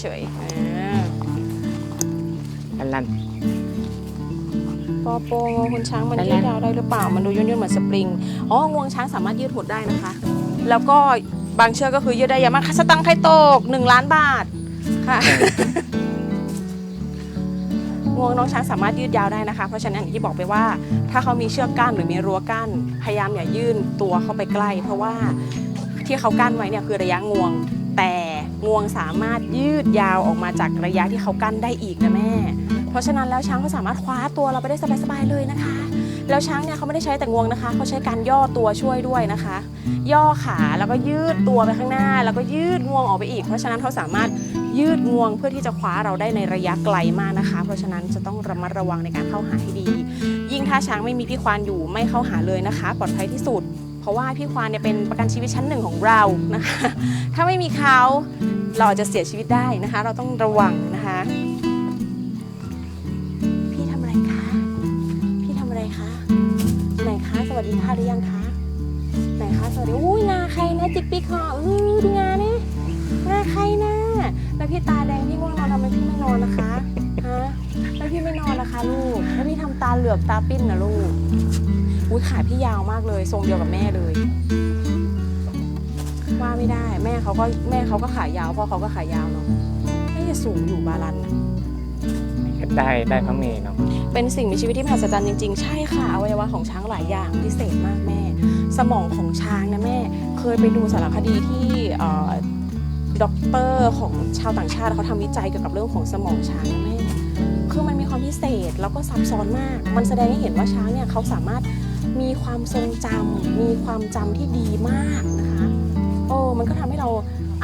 เฉยๆอ่าลันลันปอโปงวงคุณช้างมันได้ยืดแล้วยาวได้หรือเปล่า มันดูย่นๆเหมือนสปริง อ๋อ งวงช้างสามารถยืดหดได้นะคะ แล้วก็บางเชือกก็คือยืดได้ยาวมากค่ะสตังค์ไทยโตกหนึ่งล้านบาทค่ะ งวงน้องช้างสามารถยืดยาวได้นะคะ เพราะฉะนั้นอย่างที่บอกไปว่า ถ้าเขามีเชือกกั้นหรือมีรั้วกั้น พยายามอย่ายื่นตัวเข้าไปใกล้ เพราะว่าที่เขากั้นไว้เนี่ยคือระยะงวง แต่ งวงสามารถยืดยาวออกมาจากระยะที่เขากั้นได้อีกนะแม่ เพราะฉะนั้นแล้วช้างก็สามารถคว้าตัวเราไปได้สบายๆเลยนะคะ แล้วช้างเนี่ยเขาไม่ได้ใช้แต่งวงนะคะ เขาใช้การย่อตัวช่วยด้วยนะคะ ย่อขาแล้วก็ยืดตัวไปข้างหน้า แล้วก็ยืดงวงออกไปอีก เพราะฉะนั้นเขาสามารถยืดงวงเพื่อที่จะคว้าเราได้ในระยะไกลมากนะคะ เพราะฉะนั้นจะต้องระมัดระวังในการเข้าหาให้ดี ยิ่งถ้าช้างไม่มีพี่ควานอยู่ไม่เข้าหาเลยนะคะ ปลอดภัยที่สุด ราะว่าพี่ควานเนี่ยเป็นประกันชีวิตชั้นหนึ่งของเรานะคะ ถ้าไม่มีเขาเราจะเสียชีวิตได้นะคะ เราต้องระวังนะคะ พี่ทำอะไรคะ พี่ทำอะไรคะ ไหนคะสวัสดีค่ะหรือยังคะ ไหนคะสวัสดีอุ้ยงาใครนะจิกปิคออือดูงาเนี่ยงาใครนะแล้วพี่ตาแดงพี่ง่วงนอนทำไมพี่ไม่นอนนะคะฮะแล้วพี่ไม่นอนนะคะลูกแล้วพี่ทำตาเหลือกตาปิ้นนะลูก อุ้ยขาพี่ยาวมากเลย ทรงเดียวกับแม่เลย ว่าไม่ได้ แม่เขาก็แม่เขาก็ขายาวพ่อเขาก็ขายาวเนาะไม่จะสูงอยู่บาลันนะได้ได้พระเมรุเนาะเป็นสิ่งมีชีวิตที่มหัศจรรย์จริงๆ ใช่ค่ะอวัยวะของช้างหลายอย่างพิเศษมากแม่ สมองของช้างนะแม่ เคยไปดูสารคดีที่เอ่อด็อกเตอร์ของชาวต่างชาติเขาทำวิจัยเกี่ยวกับเรื่องของสมองช้างนะแม่ คือมันมีความพิเศษแล้วก็ซับซ้อนมาก มันแสดงให้เห็นว่าช้างเนี่ยเขาสามารถ มีความทรงจำมีความจำที่ดีมากนะคะโอ้มันก็ทำให้เรา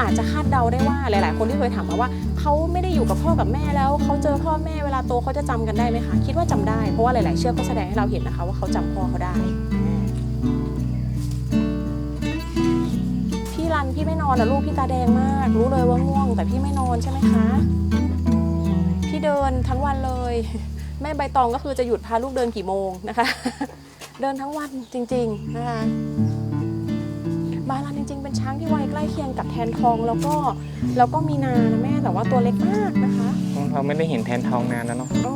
อาจจะคาดเดาได้ว่าหลาย ๆ คนที่เคยถามมาว่าเขาไม่ได้อยู่กับพ่อกับแม่แล้วเขาเจอพ่อแม่เวลาโตเขาจะจำกันได้ไหมคะคิดว่าจำได้เพราะว่าหลาย ๆ เชือกก็แสดงให้เราเห็นนะคะว่าเขาจำพ่อเขาได้ พี่รันพี่ไม่นอนนะลูกพี่ตาแดงมาก รู้เลยว่าง่วง แต่พี่ไม่นอนใช่ไหมคะ พี่เดินทั้งวันเลย แม่ใบตองก็คือจะหยุดพาลูกเดินกี่โมงนะคะ เดินทั้งวันจริงๆนะคะบาลานจริง ๆ เป็นช้างที่วัยใกล้เคียงกับแทนทองแล้วก็แล้วก็มีนานะแม่แต่ว่าตัวเล็กมากนะคะเราไม่ได้เห็นแทนทองนานแล้วเนาะโอ้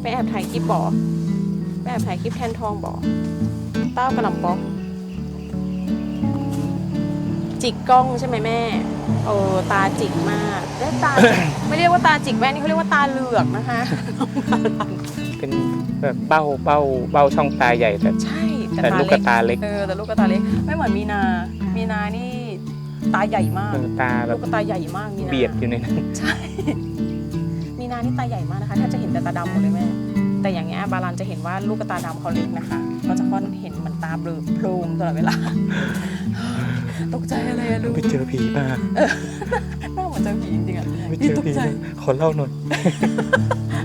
ไปแอบถ่ายคลิปบอไปแอบถ่ายคลิปแทนทองบอเต้ากระหล่ำปอกจิกกล้องใช่ไหมแม่เออตาจิกมากได้ตา ไม่เรียกว่าตาจิกแม่นี่เขาเรียกว่าตาเหลือกนะคะเป็น แบบเบ้าเบ้าเบ้าช่องตาใหญ่แต่ ใช่แต่ลูกกระตาเล็กเออแต่ลูกกระตาเล็กไม่เหมือนมีนา มีนานี่ตาใหญ่มากเออตาแบลูบกกระตาใหญ่มากมีนาเบียดอยู่ในนั้นใช่มีนานี่ตาใหญ่มากนะคะแทบจะเห็นแต่ตาดำหมดเลยแม่แต่อย่างเงี้ยบาลานจะเห็นว่าลูกกระตาดำเขาเล็กนะคะก็จะค่อนเห็นมันตาเบลอโพรงตลอดเวลาตกใจอะไรอะลูกไปเจอผีมาหน้าเหมือนเจอผีจริงๆอะไปนี่เจอตกผีใจมาขอเล่าหน่อย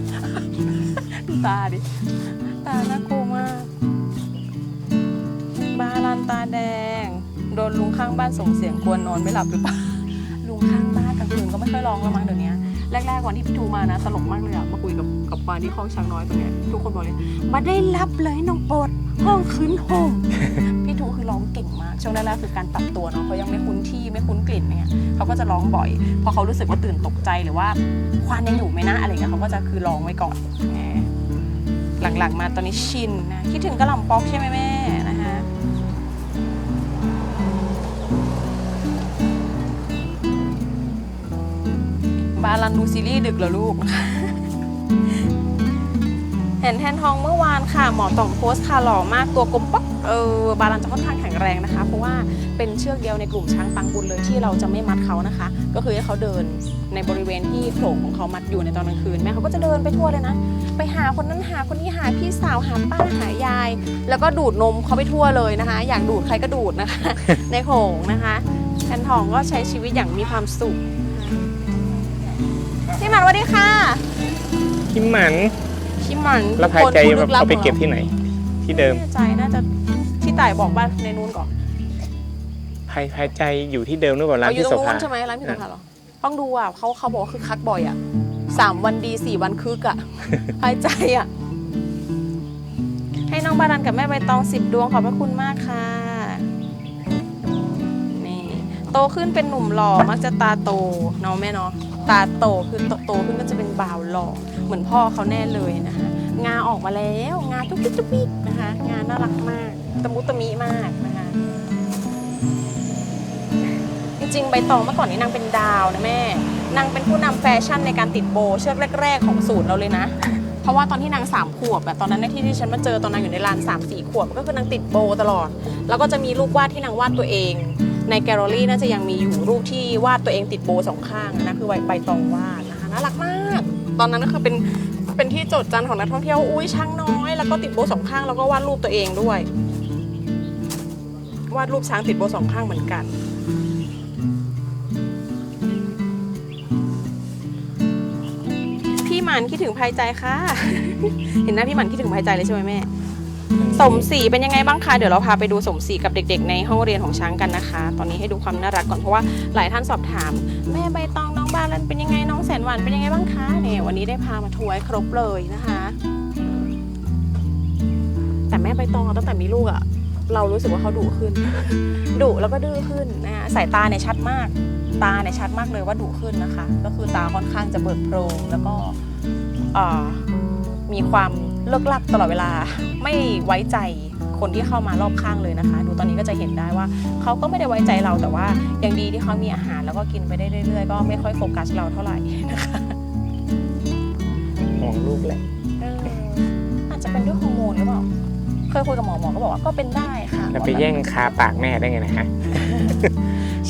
ดู ตาดิ ตาน่ากลัวมากบาลานตาแดง โดนลุงข้างบ้านส่งเสียงกวนนอนไม่หลับหรือเปล่า ลุงข้างบ้านกลางคืนก็ไม่ค่อยร้องแล้วมั้งเดี๋ยวนี้แรกๆวันที่พี่ทูมานะตลกมากเลยอะมาคุยกับกับควานที่คลองช้างน้อยตรงเนี้ยทุกคนบอกเลย มาได้รับเลยน้องโปดห้องคืนห้องพี่ทูคือร้องเก่งมาก ช่วงแรกๆคือการปรับตัวเนาะเขายังไม่คุ้นที่ไม่คุ้นกลิ่นเนี่ยเขาก็จะร้องบ่อยพอเขารู้สึกว่าตื่นตกใจหรือว่าควานยังอยู่ไหมนะอะไรเงี้ยเขาก็จะคือร้องไว้ก่อน หลังๆ มาตอนนี้ชินนะคิดถึงกระหล่ำป๊อกใช่ไหมแม่นะคะบาลันดูซีรีส์ดึกเหรอลูก เห็นแทนทองเมื่อวานค่ะ หมอต่องโพสต์ค่ะหล่อมากตัวกลมป๊อกเออบาลันจะค่อนข้างแข็งแรงนะคะ เพราะว่าเป็นเชือกเดียวในกลุ่มช้างปังบุญเลยที่เราจะไม่มัดเขานะคะ ก็คือให้เขาเดินในบริเวณที่โขลงของเขามัดอยู่ในตอนกลางคืนแม่เขาก็จะเดินไปทั่วเลยนะ ไปหาคนนั้นหาคนนี้หาพี่สาวหาป้าหายาย แล้วก็ดูดนมเขาไปทั่วเลยนะคะ อยากดูดใครก็ดูดนะคะ ในโขลงนะคะแทนทองก็ใช้ชีวิตอย่างมีความสุขพี่หมันสวัสดีค่ะคิมหมัน พี่หมันแล้วพายใจคนแบบผู้ลึลับเอาไปเก็บหรอที่ไหน ที่เดิมไม่แน่ใจน่าจะที่ต่ายบอกบ้านในนู้นก่อนพายพายใจอยู่ที่เดิมหรือเปล่าร้านเขาอยู่ที่ตรโสงนู้ภานใช่ไหมร้านพี่สมภารเหรอต้องดูอะเขาเขาบอกว่าคือคักบ่อยอะสามวันดีสี่วันคึกอะหายใจอะให้น้องบาดันกับแม่ใบตองสิบดวงขอบพระคุณมากค่ะนี่โตขึ้นเป็นหนุ่มหล่อมักจะตาโตเนาะแม่เนาะตาโตคือโตโตขึ้นก็จะเป็นบ่าวหล่อ เหมือนพ่อเขาแน่เลยนะคะ งาออกมาแล้ว งาทุกทุกทุกทุกนะคะ งาน่ารักมากตะมุตะมิมากนะคะ จริงๆใบตองเมื่อก่อนนี้นางเป็นดาวนะแม่นางเป็นผู้นำแฟชั่นในการติดโบเชือกแรก ๆ ของสูตรเราเลยนะ เพราะว่าตอนที่นางสามขวบแบบตอนนั้นในที่ที่ฉันมาเจอตอนนางอยู่ในร้าน3ามสี่ขวบ ก็คือนางติดโบตลอด แล้วก็จะมีรูปวาดที่นางวาดตัวเอง ในแกลเลอรี่น่าจะยังมีอยู่รูปที่วาดตัวเองติดโบสองข้างนะคือใบใบตองวาดนะคะน่ารักมาก ตอนนั้นก็คือเป็นเป็นที่โจทย์จันของนักท่องเที่ยวอุ้ยช่างน้อย แล้วก็ติดโบสองข้างแล้วก็วาดรูปตัวเองด้วย วาดรูปช้างติดโบสองข้างเหมือนกันพี่หมันคิดถึงภายใจค่ะ เห็นหน้าพี่หมันคิดถึงภายใจเลยใช่ไหมแม่ สมศรีเป็นยังไงบ้างคะเดี๋ยวเราพาไปดูสมศรีกับเด็ก ๆ ในห้องเรียนของช้างกันนะคะ ตอนนี้ให้ดูความน่ารักก่อนเพราะว่าหลายท่านสอบถาม แม่ใบตอง บาลันเป็นยังไงน้องแสนหวานเป็นยังไงบ้างคะเนี่ยวันนี้ได้พามาทัวร์ครบเลยนะคะ แต่แม่ใบตองตั้งแต่มีลูกอะเรารู้สึกว่าเขาดุขึ้นดุแล้วก็ดื้อขึ้นนะคะสายตาเนี่ยชัดมาก ตาเนี่ยชัดมากเลยว่าดุขึ้นนะคะ ก็คือตาค่อนข้างจะเบิกโพรงแล้วก็มีความเลิกลักตลอดเวลาไม่ไว้ใจ คนที่เข้ามารอบข้างเลยนะคะ ดูตอนนี้ก็จะเห็นได้ว่าเขาก็ไม่ได้ไว้ใจเราแต่ว่ายังดีที่เขามีอาหารแล้วก็กินไปได้เรื่อยๆ ก็ไม่ค่อยโฟกัสเราเท่าไหร่นะคะห่วงลูกแหละเอออาจจะเป็นด้วยฮอร์โมนหรือเปล่าเคยคุยกับหมอหมอก็บอกว่าก็เป็นได้ค่ะจะไปแย่งคาปากแม่ได้ไงนะฮะ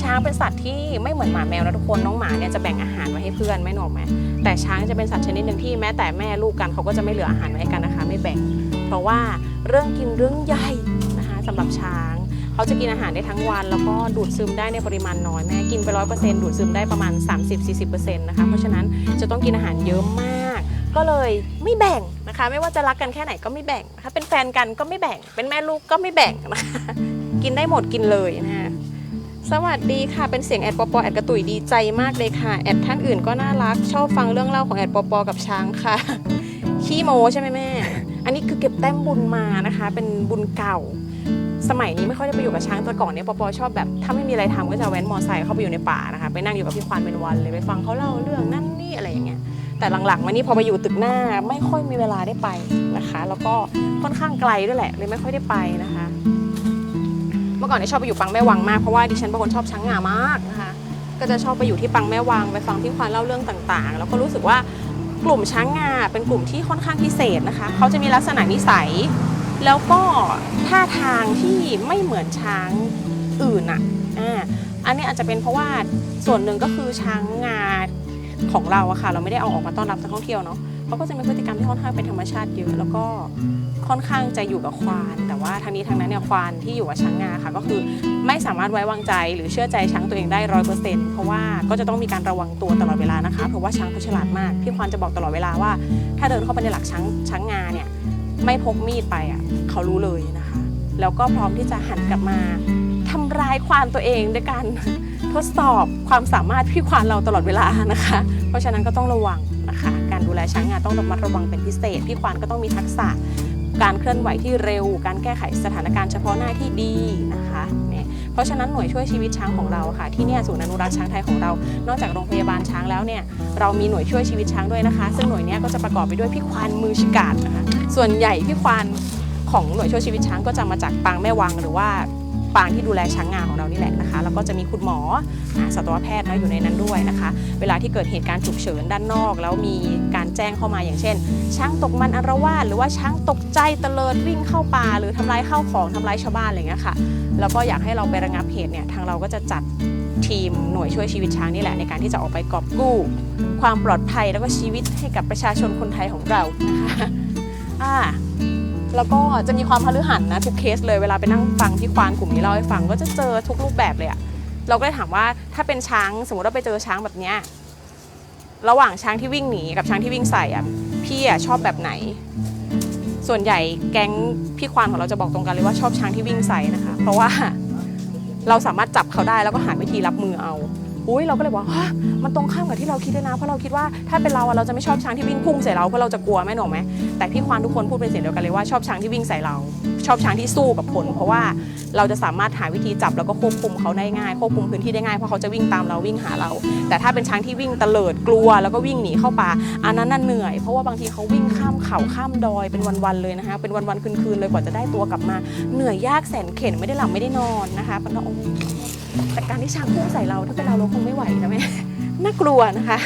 ช้างเป็นสัตว์ที่ไม่เหมือนหมาแมวนะทุกคนน้องหมาเนี่ยจะแบ่งอาหารไว้ให้เพื่อนไม่หนกไหมแต่ช้างจะเป็นสัตว์ชนิดหนึ่งที่แม้แต่แม่ลูกกันเขาก็จะไม่เหลืออาหารไว้ให้กันนะคะ ไม่แบ่ง เพราะว่าเรื่องกินเรื่องใหญ่นะคะสำหรับช้าง เขาจะกินอาหารได้ทั้งวัน แล้วก็ดูดซึมได้ในปริมาณน้อยแม่กินไปร้อยเปอร์เซ็นต์ดูดซึมได้ประมาณ 30-40%นะคะเพราะฉะนั้นจะต้องกินอาหารเยอะมาก ก็เลยไม่แบ่งนะคะ ไม่ว่าจะรักกันแค่ไหนก็ไม่แบ่งนะคะเป็นแฟนกันก็ไม่แบ่ง เป็นแม่ลูกก็ไม่แบ่งนะคะกินได้หมดกินเลยนะคะสวัสดีค่ะ เป็นเสียงแอดปอปอแอดกระตุยดีใจมากเลยค่ะ แอดท่านอื่นก็น่ารัก ชอบฟังเรื่องเล่าของแอดปอปอกับช้างค่ะ ขี้โมใช่ไหมแม่ อันนี้คือเก็บแต้มบุญมานะคะ เป็นบุญเก่า สมัยนี้ไม่ค่อยได้ไปอยู่กับช้างแต่ก่อนเนี่ยปอปอชอบแบบถ้าไม่มีอะไรทำก็จะแว้นมอไซค์เข้าไปอยู่ในป่านะคะ ไปนั่งอยู่กับพี่ควานเป็นวันเลยไปฟังเขาเล่าเรื่องนั่นนี่อะไรอย่างเงี้ยแต่หลังๆมานี่พอมาอยู่ตึกหน้าไม่ค่อยมีเวลาได้ไปนะคะ แล้วก็ค่อนข้างไกลด้วยแหละเลยไม่ค่อยได้ไปนะคะ เมื่อก่อนเนี่ยชอบไปอยู่ปังแม่วังมากเพราะว่าดิฉันเป็นคนชอบช้างงามากนะคะก็จะชอบไปอยู่ที่ปังแม่วังไปฟังพี่ควานเล่าเรื่องต่างๆ แล้วก็รู้สึกว่า กลุ่มช้างงาเป็นกลุ่มที่ค่อนข้างพิเศษนะคะ เขาจะมีลักษณะนิสัย แล้วก็ท่าทางที่ไม่เหมือนช้างอื่นอะอ่าอันนี้อาจจะเป็นเพราะว่าส่วนหนึ่งก็คือช้างงาของเราอะค่ะ เราไม่ได้เอาออกมาต้อนรับนักท่องเที่ยวเนาะ เขาก็จะมีพฤติกรรมที่ค่อนข้างเป็นธรรมชาติเยอะแล้วก็ค่อนข้างจะอยู่กับควาน แต่ว่าทางนี้ทางนั้นเนี่ยควานที่อยู่กับช้างงาค่ะ ก็คือไม่สามารถไว้วางใจหรือเชื่อใจช้างตัวเองได้ร้อยเปอร์เซ็นต์เพราะว่าก็จะต้องมีการระวังตัวตลอดเวลานะคะเพราะว่าช้างเขาฉลาดมากพี่ควานจะบอกตลอดเวลาว่า ถ้าเดินเข้าไปในหลักช้างช้างงาเนี่ยไม่พกมีดไปอะเขารู้เลยนะคะ แล้วก็พร้อมที่จะหันกลับมาทำร้ายควานตัวเองด้วยการทดสอบความสามารถพี่ควานเราตลอดเวลานะคะ เพราะฉะนั้นก็ต้องระวัง ดูแลช้างงาต้องระมัดระวังเป็นพิเศษ พี่ควานก็ต้องมีทักษะการเคลื่อนไหวที่เร็ว การแก้ไขสถานการณ์เฉพาะหน้าที่ดีนะคะเนี่ยเพราะฉะนั้นหน่วยช่วยชีวิตช้างของเราค่ะ ที่เนี่ยศูนย์อนุรักษ์ช้างไทยของเรา นอกจากโรงพยาบาลช้างแล้วเนี่ยเรามีหน่วยช่วยชีวิตช้างด้วยนะคะ ซึ่งหน่วยนี้ก็จะประกอบไปด้วยพี่ควานมือชิกาดนะคะส่วนใหญ่พี่ควานของหน่วยช่วยชีวิตช้างก็จะมาจากปางแม่วังหรือว่า ปางที่ดูแลช้างงาของเรานี่แหละนะคะ แล้วก็จะมีคุณหมอสัตวแพทย์นะอยู่ในนั้นด้วยนะคะ เวลาที่เกิดเหตุการณ์ฉุกเฉินด้านนอก แล้วมีการแจ้งเข้ามาอย่างเช่น ช้างตกมันอารวาสหรือว่าช้างตกใจเตลิดวิ่งเข้าป่าหรือทำลายข้าวของทำลายชาวบ้านอะไรเงี้ยค่ะแล้วก็อยากให้เราไประงับเหตุเนี่ยทางเราก็จะจัดทีมหน่วยช่วยชีวิตช้างนี่แหละในการที่จะออกไปกอบกู้ ความปลอดภัยแล้วก็ชีวิตให้กับประชาชนคนไทยของเรานะคะอ่า แล้วก็จะมีความพฤหันนะทุกเคสเลยเวลาไปนั่งฟังที่ควานกลุ่มนี้เล่าให้ฟังก็จะเจอทุกรูปแบบเลยอะเราก็เลยถามว่าถ้าเป็นช้างสมมติว่าไปเจอช้างแบบเนี้ยระหว่างช้างที่วิ่งหนีกับช้างที่วิ่งใส่อะพี่อะชอบแบบไหน ส่วนใหญ่แก๊งพี่ควานของเราจะบอกตรงกันเลยว่าชอบช้างที่วิ่งใส่นะคะ เพราะว่าเราสามารถจับเขาได้แล้วก็หาวิธีรับมือเอา อุ้ยเราก็เลยบอกฮะมันตรงข้ามกับที่เราคิดเลยนะ เพราะเราคิดว่าถ้าเป็นเราอะเราจะไม่ชอบช้างที่วิ่งพุ่งใส่เราเพราะเราจะกลัวแม่หนกไหมแต่พี่ควานทุกคนพูดเป็นเสียงเดียวกันเลยว่าชอบช้างที่วิ่งใส่เรา ชอบช้างที่สู้กับคน เพราะว่าเราจะสามารถหาวิธีจับแล้วก็ควบคุมเขาได้ง่ายควบคุมพื้นที่ได้ง่ายเพราะเขาจะวิ่งตามเราวิ่งหาเรา แต่ถ้าเป็นช้างที่วิ่งเตลิดกลัว แล้วก็วิ่งหนีเข้าป่าอันนั้นน่ะเหนื่อย เพราะว่าบางทีเขาวิ่งข้ามเขาข้ามดอยเป็นวันๆเลยนะคะเป็นวันๆคืนๆเลยกว่าจะได้ตัวกลับมา เหนื่อยยากแสนเข็ญไม่ได้หลับไม่ได้นอนนะคะมันก็โอ้ แต่การที่ช้างพุ่งใส่เราถ้าเป็นเราเราคงไม่ไหวนะแม่น่ากลัวนะคะ